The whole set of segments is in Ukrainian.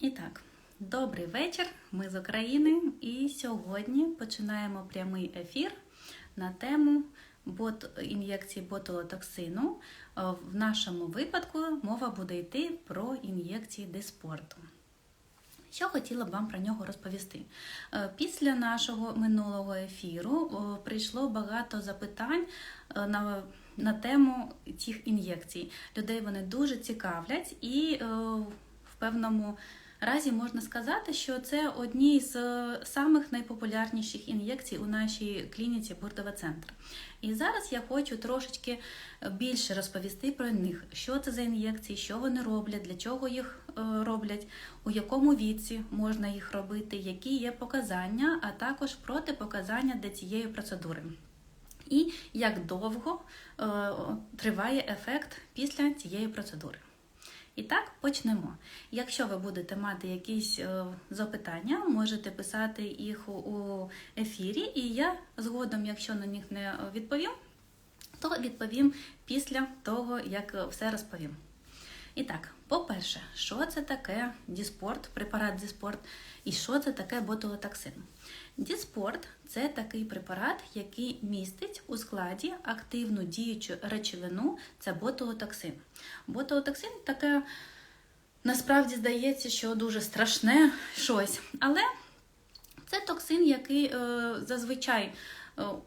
І так, добрий вечір. Ми з України. І сьогодні починаємо прямий ефір на тему бот ін'єкції ботулотоксину. Е, В нашому випадку мова буде йти про ін'єкції диспорту. Що хотіла б вам про нього розповісти? Е, Після нашого минулого ефіру прийшло багато запитань е, на, на тему цих ін'єкцій. Людей вони дуже цікавлять, і е, в певному разі можна сказати, що це одні з е, самих найпопулярніших ін'єкцій у нашій клініці Бурдова Центр. І зараз я хочу трошечки більше розповісти про них, що це за ін'єкції, що вони роблять, для чого їх е, роблять, у якому віці можна їх робити, які є показання, а також протипоказання для цієї процедури. І як довго е, триває ефект після цієї процедури. І так, почнемо. Якщо ви будете мати якісь е, запитання, можете писати їх у- ефірі, і я згодом, якщо на них не відповім, то відповім після того, як е, все розповім. І так, по-перше, що це таке Діспорт, препарат Діспорт, і що це таке ботулотоксин? Діспорт це такий препарат, який містить у складі активну діючу речовину, це ботулотоксин. Ботулотоксин таке насправді здається, що дуже страшне щось, але це токсин, який е, зазвичай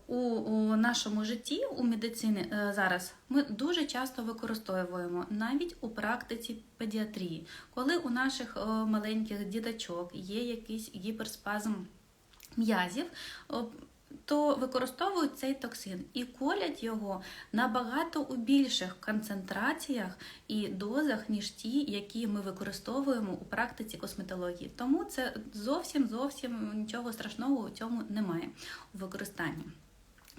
у, у нашому житті, у медицині е, зараз ми дуже часто використовуємо навіть у практиці педіатрії, коли у наших е, маленьких діточок є якийсь гіперспазм м'язів. То використовують цей токсин і колять його набагато у більших концентраціях і дозах, ніж ті, які ми використовуємо у практиці косметології. Тому це зовсім зовсім нічого страшного у цьому немає у використанні.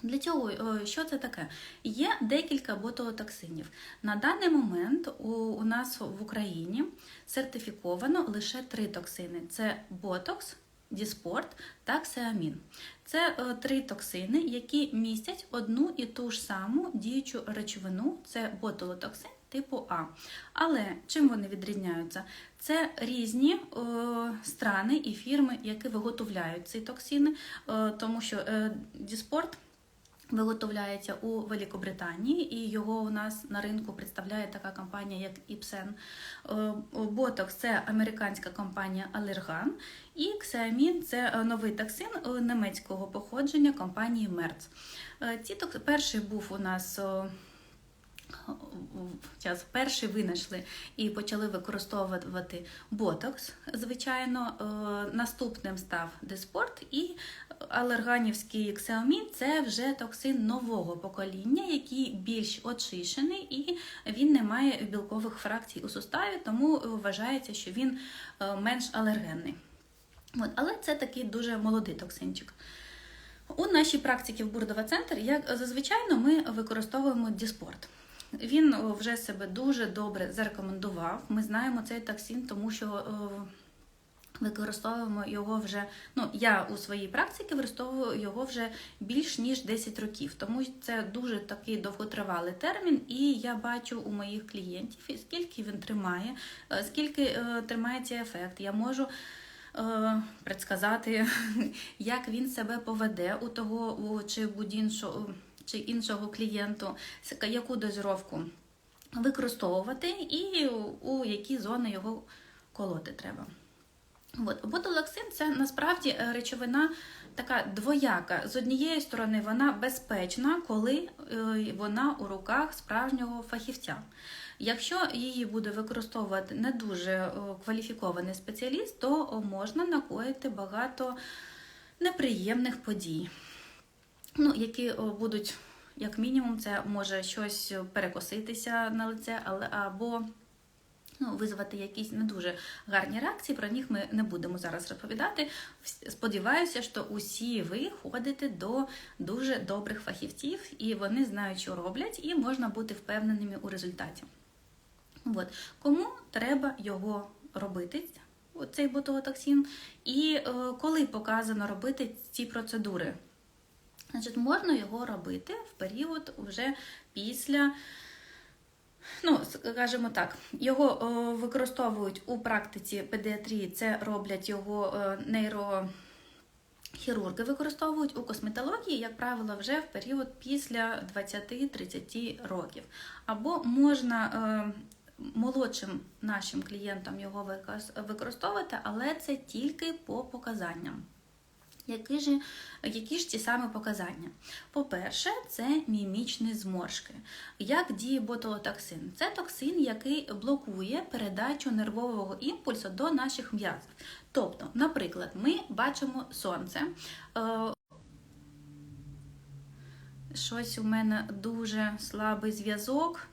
Для цього, е, що це таке? Є декілька ботулотоксинів. На даний момент у, у нас в Україні сертифіковано лише три токсини: це ботокс, Діспорт та ксеамін. Це е, три токсини, які містять одну і ту ж саму діючу речовину, це ботулотоксин типу А. Але чим вони відрізняються? Це різні е, страни і фірми, які виготовляють ці токсини, е, тому що Діспорт Виготовляється у Великобританії, і його у нас на ринку представляє така компанія, як Іпсен. Ботокс це американська компанія Allergan, і Ксеамін це е, новий токсин е, німецького походження компанії. Е, Ці перший був у нас. е, Час перший винайшли і почали використовувати ботокс. Звичайно, наступним став диспорт і алерганівський ксеомін це вже токсин нового покоління, який більш очищений і він не має білкових фракцій у суставі, тому вважається, що він е, менш алергенний. От, але це такий дуже молодий токсинчик. У нашій практиці в Бурдова центр, як зазвичай, ми використовуємо Діспорт. Він вже себе дуже добре зарекомендував. Ми знаємо цей токсин, тому що використовуємо його вже. Ну, я у своїй практиці використовую його вже більш ніж 10 років, тому це дуже такий довготривалий термін, і я бачу у моїх клієнтів, скільки він тримає, е, скільки е, тримається ефект. Я можу е, предсказати, як він себе поведе у того чи у іншого, чи іншого клієнту, яку дозировку використовувати і у які зони його колоти треба. От. Ботулоксин це насправді е, речовина така двояка. З однієї сторони, вона безпечна, коли е, вона у руках справжнього фахівця. Якщо її буде використовувати не дуже е, кваліфікований спеціаліст, то можна накоїти багато неприємних подій, ну, які будуть, як мінімум, це може щось перекоситися на лице, або ну, визвати якісь не дуже гарні реакції. Про них ми не будемо зараз розповідати. Сподіваюся, що усі ви ходите до дуже добрих фахівців, і вони знають, що роблять, і можна бути впевненими у результаті. От. Кому треба його робити, цей ботулотоксин, і е, коли показано робити ці процедури? Значить, можна його робити в період вже після Ну, скажімо так, його о, використовують у практиці педіатрії, це роблять його е, нейрохірурги використовують у косметології, як правило, вже в період після 20-30 років. Або можна е, молодшим нашим клієнтам його використовувати, але це тільки по показанням. Які ж, які ж ті самі показання? По-перше, це мімічні зморшки. Як діє ботулотоксин? Це токсин, який блокує передачу нервового імпульсу до наших м'язів. Тобто, наприклад, ми бачимо сонце. Е, Щось у мене дуже слабий зв'язок.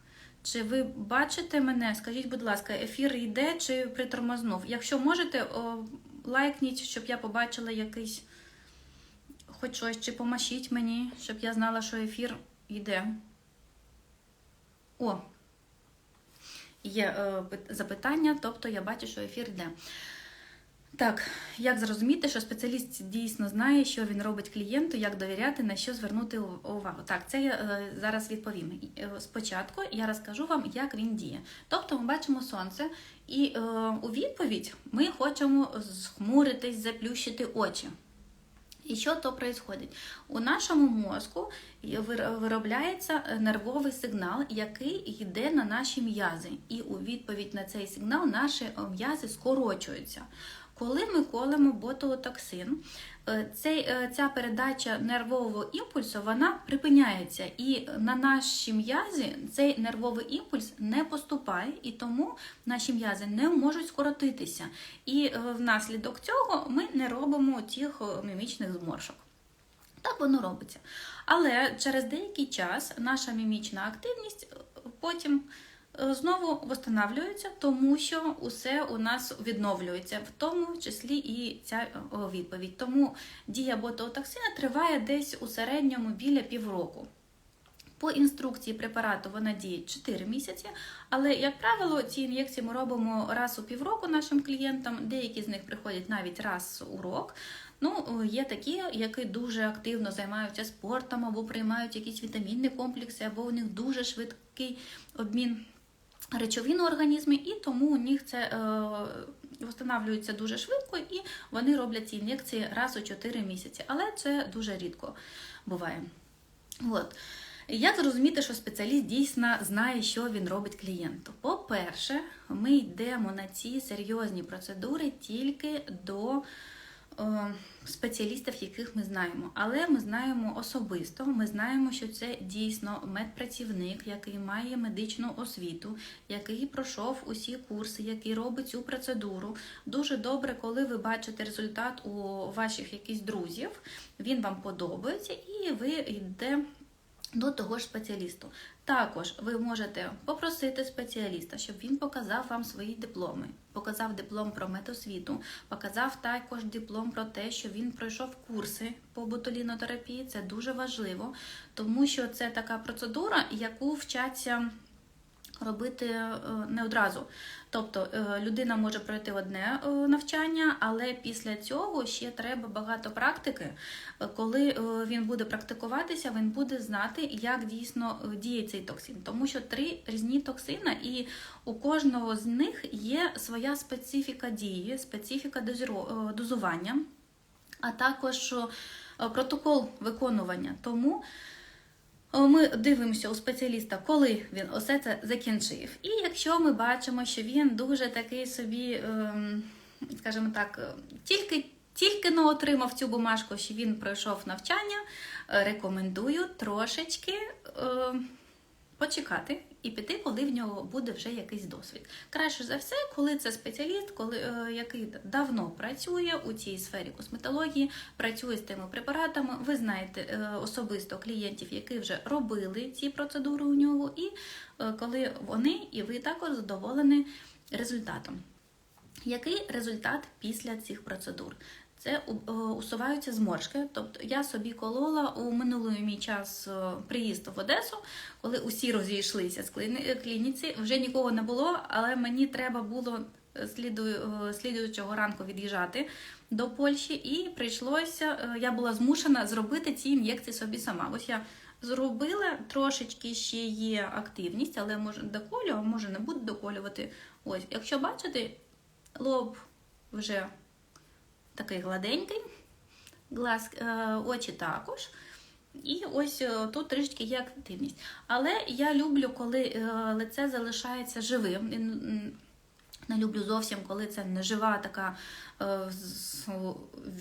Чи ви бачите мене? Скажіть, будь ласка, ефір йде чи притормознув? Якщо можете, лайкніть, щоб я побачила якийсь хоч щось, чи помашіть мені, щоб я знала, що ефір йде. О, є е, запитання, тобто я бачу, що ефір йде. Так, як зрозуміти, що спеціаліст дійсно знає, що він робить клієнту, як довіряти, на що звернути увагу? Так, це я е, зараз відповім. Е, Спочатку я розкажу вам, як він діє. Тобто ми бачимо сонце, і е, у відповідь ми хочемо зхмуритись, заплющити очі. І що то происходит? У нашому мозку виробляється е, нервовий сигнал, який йде на наші м'язи. І у відповідь на цей сигнал наші е, м'язи скорочуються. Коли ми колемо ботулотоксин, цей, е, ця передача нервового імпульсу вона припиняється, і на наші м'язі цей нервовий імпульс не поступає, і тому наші м'язи не можуть скоротитися. І е, внаслідок цього ми не робимо тих е, мімічних зморшок. Так воно робиться. Але через деякий час наша мімічна активність е, потім е, знову восстанавлюється, тому що усе у нас відновлюється, в тому числі і ця е, відповідь. Тому дія ботулотоксина триває десь у середньому біля півроку. По інструкції препарату вона діє 4 місяці, але, як правило, ці ін'єкції ми робимо раз у півроку нашим клієнтам. Деякі з них приходять навіть раз у рок. Ну, є такі, які дуже активно займаються спортом або приймають якісь вітамінні комплекси, або у них дуже швидкий обмін речовин у організмі, і тому у них це е, встановлюється дуже швидко, і вони роблять ці ін'єкції раз у 4 місяці. Але це дуже рідко буває. От. Як зрозуміти, що спеціаліст дійсно знає, що він робить клієнту? По-перше, ми йдемо на ці серйозні процедури тільки до спеціалістів, яких ми знаємо. Але ми знаємо особисто, ми знаємо, що це дійсно медпрацівник, який має медичну освіту, який пройшов усі курси, який робить цю процедуру. Дуже добре, коли ви бачите результат у ваших якихось друзів, він вам подобається, і ви йдете до того ж спеціалісту. Також ви можете попросити спеціаліста, щоб він показав вам свої дипломи, показав диплом про медосвіту, показав також диплом про те, що він пройшов курси по ботулінотерапії. Це дуже важливо, тому що це така процедура, яку вчаться робити е, не одразу. Тобто е, людина може пройти одне е, навчання, але після цього ще треба багато практики. Коли він буде практикуватися, він буде знати, як дійсно діє цей токсин. Тому що три різні токсини, і у кожного з них є своя специфіка дії, специфіка дозування, а також протокол виконування. Тому ми дивимося у спеціаліста, коли він усе це закінчив. І якщо ми бачимо, що він дуже такий собі, ем, скажімо так, е, тільки. Тільки не отримав цю бумажку, що він пройшов навчання, е, рекомендую трошечки е, почекати і піти, коли в нього буде вже якийсь досвід. Краще за все, коли це спеціаліст, коли, е, який давно працює у цій сфері косметології, працює з тими препаратами. Ви знаєте е, особисто клієнтів, які вже робили ці процедури у нього, і е, коли вони і ви також задоволені результатом. Який результат після цих процедур? Це е, усуваються зморшки. Тобто я собі колола у минулий мій час е, приїзд в Одесу, коли усі розійшлися з клініці, вже нікого не було, але мені треба було е, е, слідуючого ранку від'їжджати до Польщі, і прийшлося, е, я була змушена зробити ці ін'єкції собі сама. Ось я зробила, трошечки ще є активність, але може доколю, а може не буде доколювати. Ось, якщо бачите, лоб вже такий гладенький, глаз, е, очі також. І ось е, тут трішки є активність. Але я люблю, коли е, лице залишається живим. Не люблю зовсім, коли це не жива така з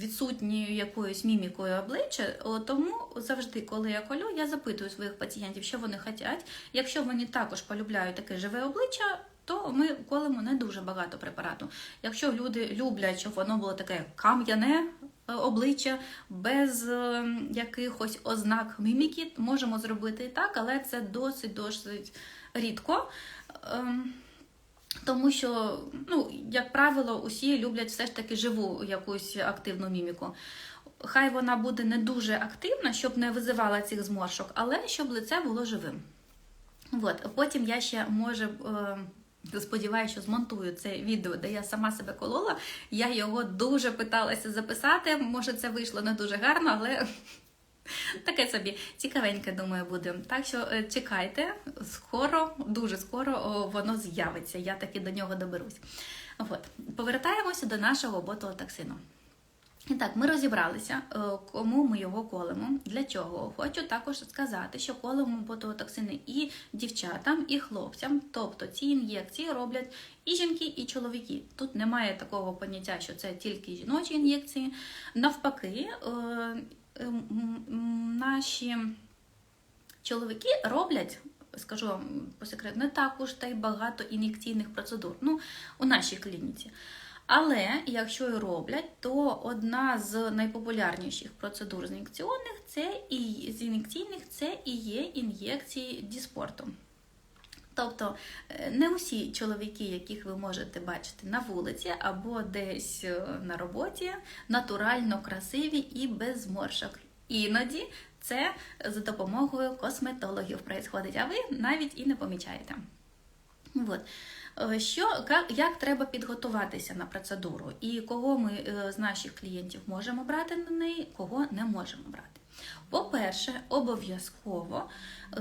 відсутньою якоюсь мімікою обличчя. Тому завжди, коли я колю, я запитую своїх пацієнтів, що вони хочуть. Якщо вони також полюбляють таке живе обличчя, то ми колемо не дуже багато препарату. Якщо люди люблять, щоб воно було таке кам'яне е, обличчя, без е, якихось ознак міміки, можемо зробити і так, але це досить досить рідко. Ем, Тому що, ну, як правило, усі люблять все ж таки живу якусь активну міміку. Хай вона буде не дуже активна, щоб не визивала цих зморшок, але щоб лице було живим. От. Потім я ще може. Сподіваюся, що змонтую це відео, де я сама себе колола. Я його дуже питалася записати. Може, це вийшло не дуже гарно, але таке собі цікавеньке, думаю, буде. Так що е, чекайте, скоро, дуже скоро воно з'явиться. Я таки до нього доберусь. От. Повертаємося до нашого ботулотоксину. І так, ми розібралися, е, кому ми його колемо, для чого. Хочу також сказати, що колемо ботулотоксини і дівчатам, і хлопцям. Тобто ці ін'єкції роблять і жінки, і чоловіки. Тут немає такого поняття, що це тільки жіночі ін'єкції. Навпаки, е, наші чоловіки роблять. Скажу вам по секрету, не також та й багато ін'єкційних процедур. Ну, у нашій клініці. Але якщо і роблять, то одна з найпопулярніших процедур з ін'єкційних це і з ін'єкційних це і є ін'єкції діспорту. Тобто не усі чоловіки, яких ви можете бачити на вулиці або десь на роботі, натурально красиві і без зморшок. Іноді це за допомогою косметологів происходить, а ви навіть і не помічаєте. Вот. Що, Як треба підготуватися на процедуру, і кого ми з наших клієнтів можемо брати на неї, кого не можемо брати. По-перше, обов'язково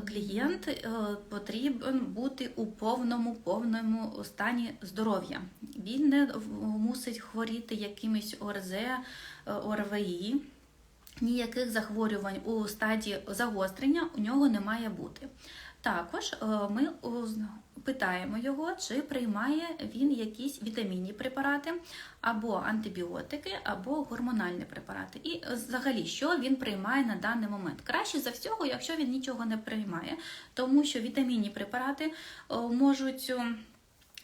клієнт потрібен бути у повному повному стані здоров'я. Він не мусить хворіти якимось ОРЗ, ОРВІ, ніяких захворювань у стадії загострення у нього не має бути. Також ми питаємо його, чи приймає він якісь вітамінні препарати, або антибіотики, або гормональні препарати. І взагалі, що він приймає на даний момент. Краще за всього, якщо він нічого не приймає, тому що вітамінні препарати можуть.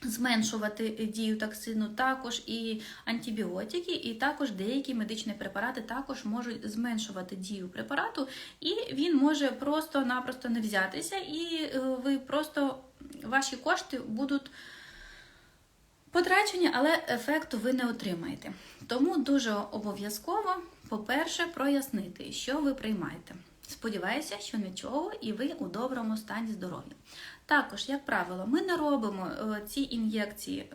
Зменшувати дію токсину також і антибіотики, і також деякі медичні препарати також можуть зменшувати дію препарату, і він може просто-напросто не взятися, і ви просто ваші кошти будуть потрачені, але ефекту ви не отримаєте. Тому дуже обов'язково, по-перше, прояснити, що ви приймаєте. Сподіваюся, що нічого, і ви у доброму стані здоров'я. Також, як правило, ми не робимо ці ін'єкції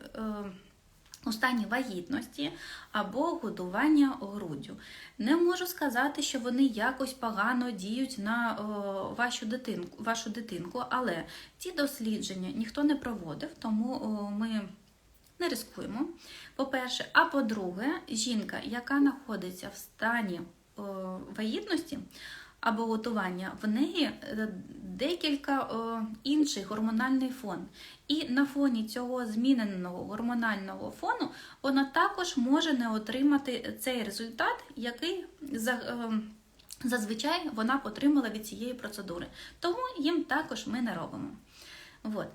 у стані вагітності або годування груддю. Не можу сказати, що вони якось погано діють на вашу дитинку, вашу дитинку, але ці дослідження ніхто не проводив, тому ми не рискуємо. По-перше, а по-друге, жінка, яка знаходиться в стані вагітності, або готування, в неї декілька о, інший гормональний фон. І на фоні цього зміненого гормонального фону вона також може не отримати цей результат, який зазвичай вона отримала від цієї процедури. Тому їм також ми не робимо. От.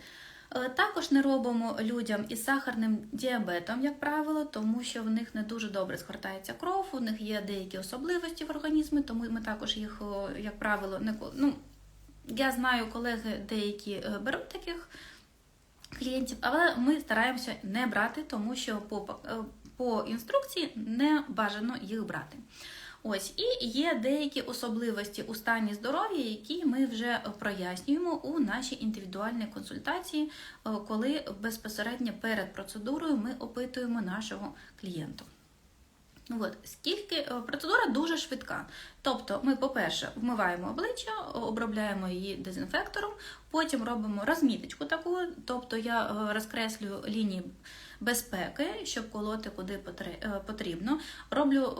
Також не робимо людям із сахарним діабетом, як правило, тому що в них не дуже добре згортається кров, у них є деякі особливості в організмі, тому ми також їх, як правило, не ну, я знаю, колеги деякі беруть таких клієнтів, але ми стараємося не брати, тому що по, по інструкції не бажано їх брати. Ось, І є деякі особливості у стані здоров'я, які ми вже прояснюємо у нашій індивідуальній консультації, коли безпосередньо перед процедурою ми опитуємо нашого клієнта. От, скільки е, процедура дуже швидка. Тобто, ми, по-перше, вмиваємо обличчя, обробляємо її дезінфектором, потім робимо розміточку таку, тобто я е, розкреслюю лінії безпеки, щоб колоти куди е, потрібно. Роблю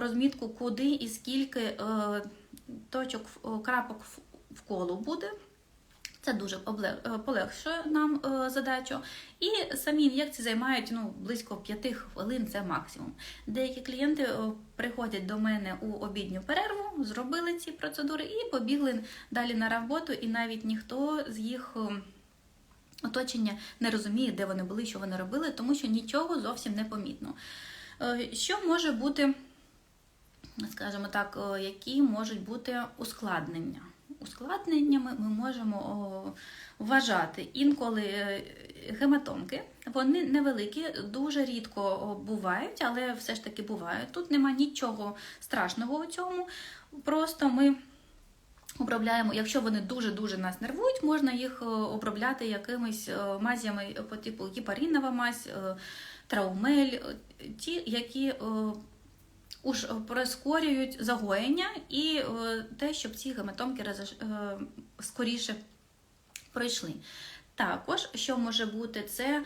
розмітку, куди і скільки е, точок крапок в- колу буде. Це дуже е, полегшує нам задачу. І самі ін'єкції займають ну, близько 5 хвилин, це максимум. Деякі клієнти приходять до мене у обідню перерву, зробили ці процедури і побігли далі на роботу, і навіть ніхто з їх. Оточення не розуміє, де вони були, що вони робили, тому що нічого зовсім не помітно. Е, Що може бути, скажімо так, е, які можуть бути ускладнення? Ускладненнями ми можемо вважати інколи е, гематомки. Вони невеликі, дуже рідко бувають, але все ж таки бувають. Тут нема нічого страшного у цьому. Просто ми обробляємо, якщо вони дуже-дуже нас нервують, можна їх е, обробляти якимись е, мазями по типу гіпарінова мазь, е, траумель, ті, які уж прискорюють загоєння і те, щоб ці гематомки скоріше пройшли. Також, що може бути, це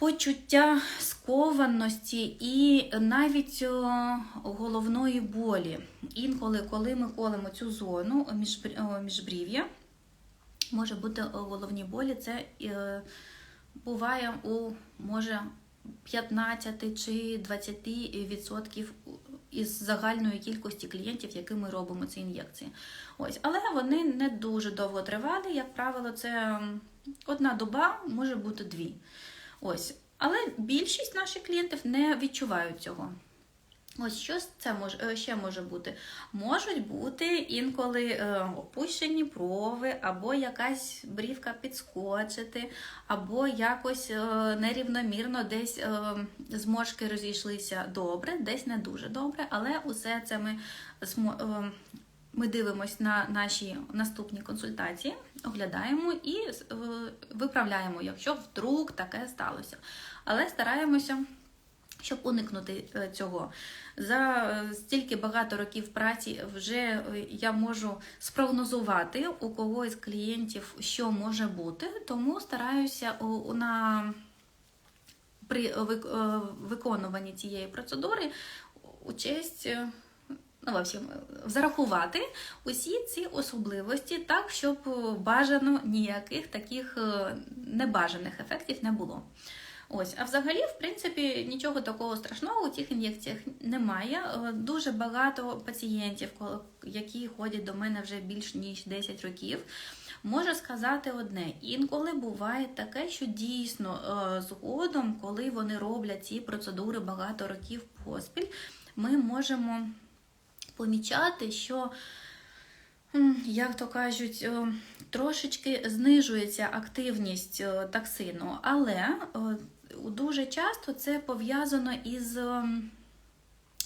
почуття скованості і навіть е, головної болі. Інколи, коли ми колемо цю зону е, міжбрів'я, може бути е, головні болі. Це буває у може 15 чи 20 відсотків із загальної кількості клієнтів, яким ми робимо ці ін'єкції. Ось, але вони не дуже довго тривалі. Як правило, це одна доба, може бути дві. Ось. Але більшість наших клієнтів не відчувають цього. Ось що це може ще може бути. Можуть бути інколи е, опущені брови, або якась брівка підскочити, або якось е, нерівномірно десь е, зморшки розійшлися добре, десь не дуже добре, але усе це ми ми дивимось на наші наступні консультації, оглядаємо і е, виправляємо, якщо вдруг таке сталося. Але стараємося, щоб уникнути е, цього. За е, стільки багато років праці вже я можу спрогнозувати у когось з клієнтів, що може бути, тому стараюся на при виконуванні цієї процедури участь. Ну, в общем, зарахувати усі ці особливості так, щоб бажано ніяких таких е, небажаних ефектів не було. Ось, а взагалі, в принципі, нічого такого страшного у цих ін'єкціях немає. Е, Дуже багато пацієнтів, які ходять до мене вже більш ніж 10 років, можу сказати одне: інколи буває таке, що дійсно е, згодом, коли вони роблять ці процедури багато років поспіль, ми можемо помічати, що, як то кажуть, е, трошечки знижується активність е, токсину, але е, дуже часто це пов'язано із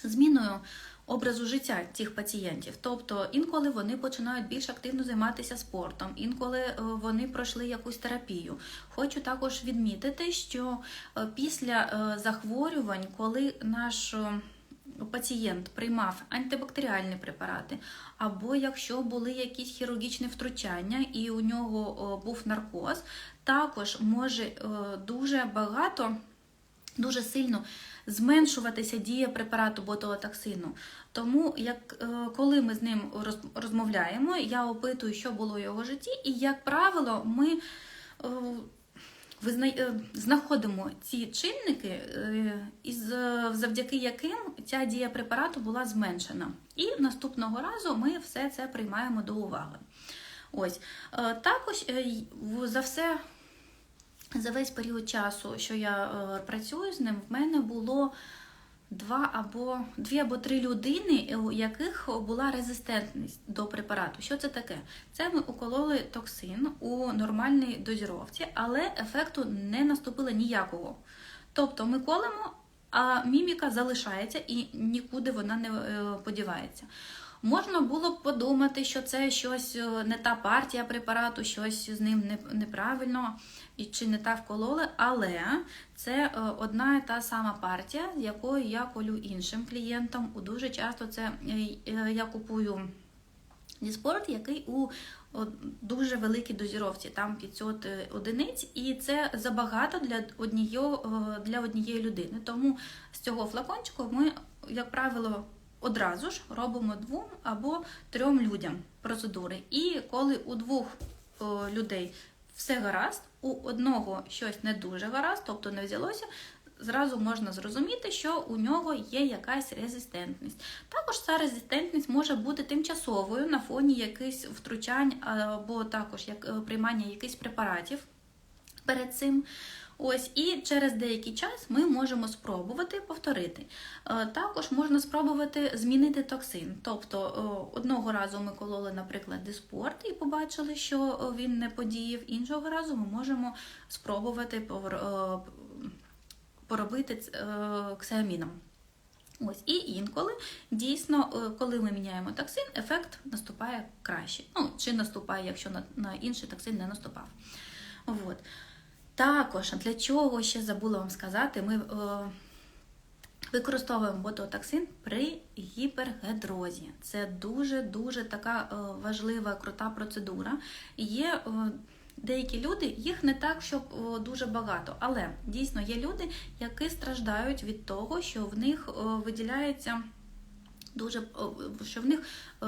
зміною образу життя цих пацієнтів. Тобто інколи вони починають більш активно займатися спортом, інколи вони пройшли якусь терапію. Хочу також відмітити, що після захворювань, коли наш пацієнт приймав антибактеріальні препарати, або якщо були якісь хірургічні втручання і у нього е, був наркоз, також може е, дуже багато. Дуже сильно зменшуватися дія препарату ботулотоксину. Тому, як е, коли ми з ним роз- розмовляємо, я опитую, що було в його житті, і, як правило, ми знаходимо ці чинники, е, е, завдяки яким ця дія препарату була зменшена. І наступного разу ми все це приймаємо до уваги. Ось Е, також е, за все за весь період часу, що я е, працюю з ним, в мене було два або дві або три людини, у яких була резистентність до препарату. Що це таке? Це ми укололи токсин у нормальній дозіровці, але ефекту не наступило ніякого. Тобто ми колемо, а міміка залишається і нікуди вона не е, подівається. Можна було б подумати, що це щось е, не та партія препарату, щось з ним неправильно і чи не та вкололи, але це е, одна і та сама партія, якою я колю іншим клієнтам. У Дуже часто це е, я купую Діспорт, який у дуже великій дозіровці, там 500 одиниць, і це забагато для однієї, для однієї людини. Тому з цього флакончику ми, як правило, одразу ж робимо двом або трьом людям процедури. І коли у двох о, людей все гаразд, у одного щось не дуже гаразд, тобто не взялося. Зразу можна зрозуміти, що у нього є якась резистентність. Також ця резистентність може бути тимчасовою на фоні якихось втручань або також як е, приймання якихось препаратів перед цим. Ось, і через деякий час ми можемо спробувати повторити. Е, Також можна спробувати змінити токсин. Тобто е, одного разу ми кололи, наприклад, диспорт і побачили, що е, він не подіяв. Іншого разу ми можемо спробувати поробити ксеаміном. Ось, і інколи дійсно, коли ми міняємо токсин, ефект наступає краще. Ну, чи наступає, якщо на, на інший токсин не наступав. От. Також для чого ще забула вам сказати, ми е, використовуємо бототоксин при гіпергідрозі. Це дуже-дуже така е, важлива, крута процедура. Є е, деякі люди, їх не так, щоб о, дуже багато, але дійсно є люди, які страждають від того, що в них о, виділяється дуже о, що в них о,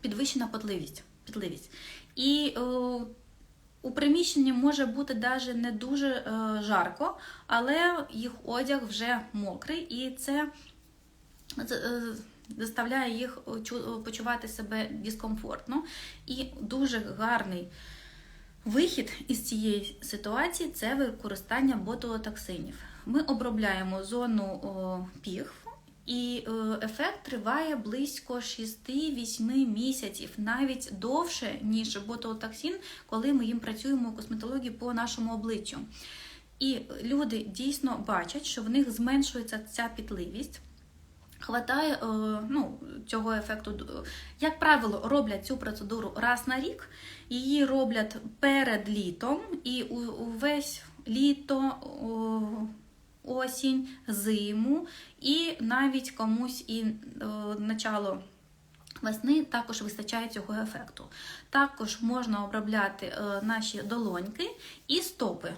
підвищена потливість. Підливість. І о, у приміщенні може бути навіть не дуже е, жарко, але їх одяг вже мокрий, і це е, заставляє їх почувати себе дискомфортно. І дуже гарний вихід із цієї ситуації це використання ботулотоксинів. Ми обробляємо зону о, піхв. І е, ефект триває близько 6-8 місяців, навіть довше, ніж ботулотоксин, коли ми їм працюємо у косметології по нашому обличчю. І люди дійсно бачать, що в них зменшується ця пітливість. Хватає е, ну, цього ефекту. Як правило, роблять цю процедуру раз на рік. Її роблять перед літом і увесь літо, осінь, зиму, і навіть комусь і е, начало весни також вистачає цього ефекту. Також можна обробляти е, наші долоньки і стопи.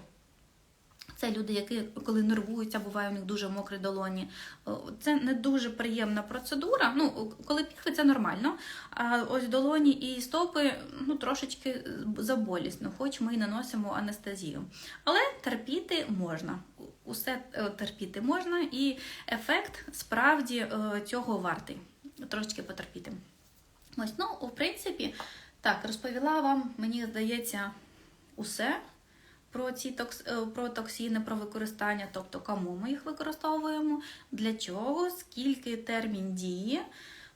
Це люди, які коли нервуються, буває у них дуже мокрі долоні. Це не дуже приємна процедура. Ну, коли піхви, це нормально. А ось долоні і стопи ну, трошечки заболісно, хоч ми і наносимо анестезію. Але терпіти можна. Усе е, терпіти можна, і ефект справді е, цього вартий. Трошечки потерпіти. Ось, ну, в принципі, так, розповіла вам, мені здається, усе про ці токс... е, про токсини, про використання, тобто кому ми їх використовуємо, для чого, скільки термін дії.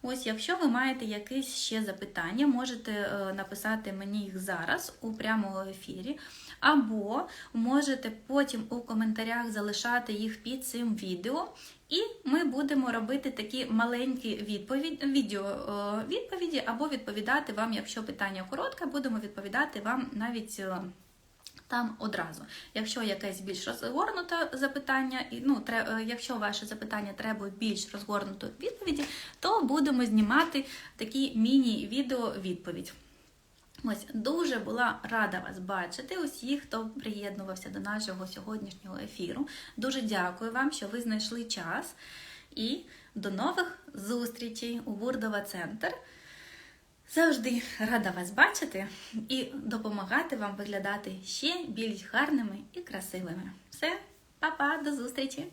Ось, якщо ви маєте якісь ще запитання, можете е, написати мені їх зараз у прямому ефірі, або можете потім у коментарях залишати їх під цим відео, і ми будемо робити такі маленькі відповідь, відео е, відповіді, або відповідати вам, якщо питання коротке, будемо відповідати вам навіть. Там одразу. Якщо якесь більш розгорнуте запитання, і ну, е, якщо ваше запитання треба більш розгорнутої відповіді, то будемо знімати такі міні-відео відповідь. Ось дуже була рада вас бачити, усіх, хто приєднувався до нашого сьогоднішнього ефіру. Дуже дякую вам, що ви знайшли час. І до нових зустрічей у Бурдова Центр. Завжди рада вас бачити і допомагати вам виглядати ще більш гарними і красивими. Все, па-па, до зустрічі!